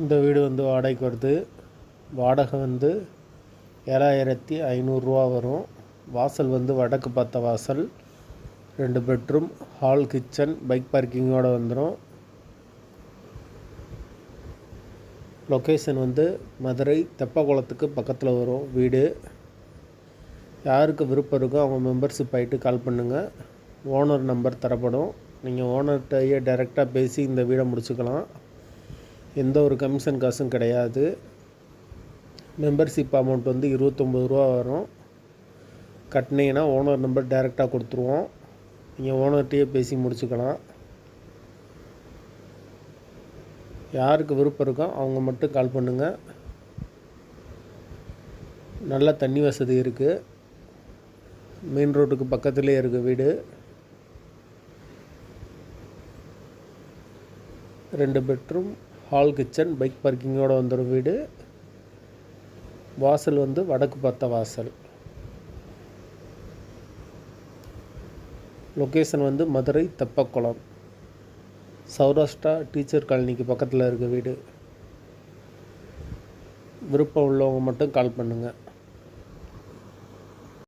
இந்த வீடு வந்து வாடகைக்கு வருது. வாடகை வந்து ஏழாயிரத்தி ஐநூறுரூவா வரும். வாசல் வந்து வடக்கு பார்த்த வாசல். ரெண்டு பெட்ரூம் ஹால் கிச்சன் பைக் பார்க்கிங்கோடு வந்துடும் லொக்கேஷன் வந்து மதுரை தெப்பக்குளத்துக்கு பக்கத்தில் வரும் வீடு. யாருக்கு விருப்பம் இருக்கோ அவங்க மெம்பர்ஷிப் ஆகிட்டு கால் பண்ணுங்கள் ஓனர் நம்பர் தரப்படும். நீங்கள் ஓனர்கிட்டயே டைரெக்டாக பேசி இந்த வீடை முடிச்சுக்கலாம். எந்த ஒரு கமிஷன் காசும் கிடையாது. மெம்பர்ஷிப் அமௌண்ட் வந்து இருபத்தொம்பது ரூபா வரும். கட்டினீங்கன்னா ஓனர் நம்பர் டைரெக்டாக கொடுத்துருவோம். நீங்கள் ஓனர்கிட்டயே பேசி முடிச்சுக்கலாம். யாருக்கு விருப்பம் இருக்கோ அவங்க மட்டும் கால் பண்ணுங்கள் நல்ல தண்ணி வசதி இருக்குது மெயின் ரோட்டுக்கு பக்கத்துலேயே இருக்குது வீடு. ரெண்டு பெட்ரூம். ஹால் கிச்சன் பைக் பார்க்கிங்கோடு வந்துடும் வீடு. வாசல் வந்து வடக்கு பார்த்த வாசல். லொக்கேஷன் வந்து மதுரை தெப்பக்குளம். சௌராஷ்டிரா டீச்சர் காலனிக்கு பக்கத்தில் இருக்க வீடு. விருப்பம் உள்ளவங்க மட்டும் கால் பண்ணுங்கள்